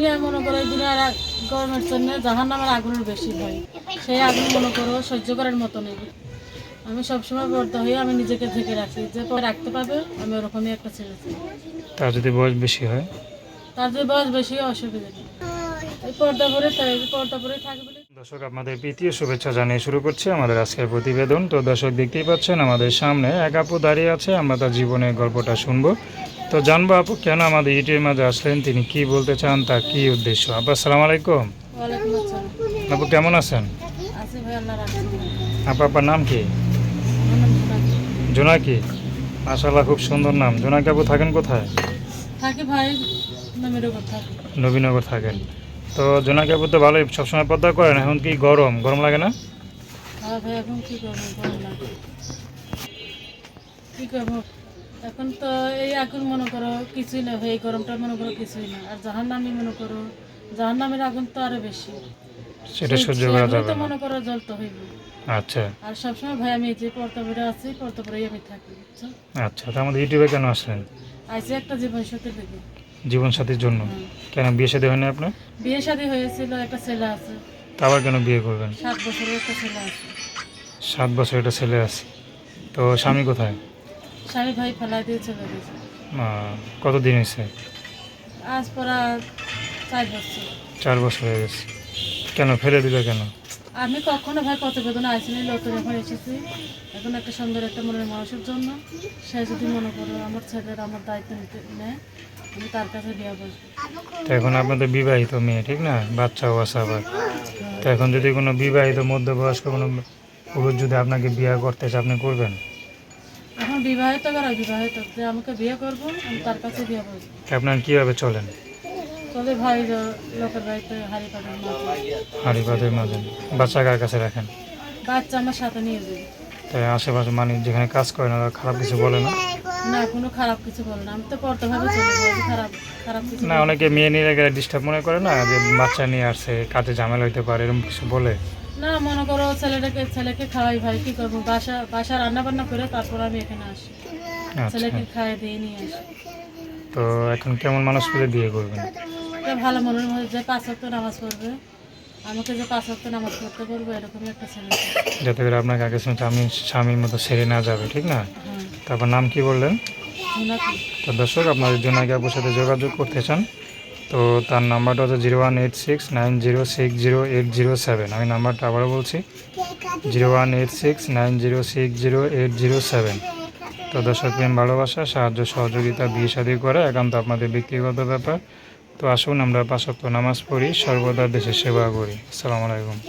দুনিয়ায় মনে করো দুনিয়ার গরমের জন্য জাহান নামের আগুনের বেশি হয় সেই আগুন মনে করো সহ্য করার মতো নেই। আমি সবসময় বর্ধ হয়ে আমি নিজেকে ঢেকে রাখি। যে পরে রাখতে পারবে আমি ওরকমই একটা ছেলে চাই। তার যদি বয়স বেশি হয়? তার যে বয়স বেশি অসুবিধা নেই। পর্দা পরে পর্দা পরে থাকে বলে দর্শক আপনাদের প্রীতীয় শুভেচ্ছা জানিয়ে শুরু করছি আমাদের আজকের প্রতিবেদন। তো দর্শক দেখতেই পাচ্ছেন আমাদের সামনে এক আপু দাঁড়িয়ে আছে। আমরা তার জীবনের গল্পটা শুনব। তো জানব আপু কেন আমাদের ইউটিউবের মাঝে আসলেন তিনি? কি বলতে চান? তার কি উদ্দেশ্য? আপু আসসালামু আলাইকুম। আপু কেমন আছেন? আপু আপনার নাম কি? জোনাকি। মাশাল্লাহ খুব সুন্দর নাম। জোনাকি আপু থাকেন কোথায়? নবীনগর থাকেন। তো জোনাকি আপু তো ভালোই সবসময় পদ্মা করেন এখন কি গরম? গরম লাগে না? হ্যাঁ ভাই এখন কি করব? এখন তো এই আগুন মনে করো কিছুই না এই গরমটা মনে করো কিছুই না। আর জাহান নামি মনে করো জাহান নামের আগুন তো আরও বেশি। সেটা সহ্য করা যাবে তো মনে করো জ্বলতে হইবে। আচ্ছা। আর সবসময় ভাই আমি যে পর্তাপুরে আছি পর্তাপুরেই আমি থাকি বুঝছ? আচ্ছা তো আমাদের ইউটিউবে কেন আসলেন? আইসি একটা জীবন সাথী থেকে জীবন সাথীর জন্য কেন বিয়ে সাথে হয়নি আপনার? বিয়ে শাদী হয়েছিল একটা ছেলে আছে। তা আবার কেন বিয়ে করবেন? সাত বছরের একটা ছেলে আছে। সাত বছর একটা ছেলে আছে। তো স্বামী কোথায়? স্বামী ভাই ফেলাই দিয়ে চলে গেছে কতদিন হয়েছে? আজ পরা চার বছর। চার বছর হয়ে গেছে। কেন ফেলে দিলে কেন? আমি কখনো ভাই কত প্রতিবেদন আসিনি নতুন এখন এসেছি এখন একটা সুন্দর একটা মনের মানুষের জন্য সে যদি মনে করো আমার ছেলের আমার দায়িত্ব নিতে নেয় আমি তার কাছে বিয়ে বসবো তো এখন আপনাদের বিবাহিত মেয়ে ঠিক না? বাচ্চাও আছে আবার তো এখন যদি কোনো বিবাহিত মধ্যবয়স্ক কোনো পুরুষ যদি আপনাকে বিয়ে করতে চায় আপনি করবেন? বিবাহিত করা বিবাহিত। যে আমাকে বিয়ে করব আমি তার কাছে বিয়ে তো আপনার কীভাবে চলেন? তবে ভাই লোকের বাড়িতে হাড়ি মাঝে। হাড়ি পাতের মাঝে। বাচ্চা কার কাছে রাখেন? বাচ্চা আমার সাথে নিয়ে যাবে তাই আশেপাশে মানে যেখানে কাজ করেন ওরা খারাপ কিছু বলে না? না কোনো খারাপ কিছু বলে না। আমি তো পড়তে ভাবে চলে যাই খারাপ খারাপ কিছু না অনেকে মেয়ে নিয়ে গেলে ডিস্টার্ব মনে করে না যে বাচ্চা নিয়ে আসছে কাজে ঝামেলা হইতে পারে এরকম কিছু বলে? না মনে করো ছেলেটাকে ছেলেকে খাওয়াই ভাই কি করব? বাসা বাসা রান্না বান্না করে তারপর আমি এখানে আসি। আচ্ছা। ছেলেকে খাইয়ে দিয়ে নিয়ে আসি। তো এখন কেমন মানুষ পেলে বিয়ে করবেন? ভালো মনের মধ্যে যে পাঁচ ওয়াক্ত নামাজ পড়বে আমাকে যে পাঁচ ওয়াক্ত নামাজ পড়তে বলব এরকমই একটা ছেলে। যাতে করে আপনাকে আগে শুনতে আমি স্বামীর মতো সেরে না যাবে ঠিক না? হ্যাঁ। তারপর নাম কি বললেন? তো দর্শক আপনার জন্য আগে আপুর সাথে যোগাযোগ করতে চান তো তার নাম্বারটা হচ্ছে zero one eight six nine zero six zero eight zero seven. আমি নাম্বারটা আবারও বলছি, zero one eight six nine zero six zero eight zero seven. তো দর্শক প্রেম ভালোবাসা, সাহায্য, সহযোগিতা, বিয়ে শাদী করা একান্ত আপনাদের ব্যক্তিগত ব্যাপার। তো আসুন আমরা পাঁচক্ত নামাজ পড়ি, সর্বদা দেশের সেবা করি। আসসালামু আলাইকুম।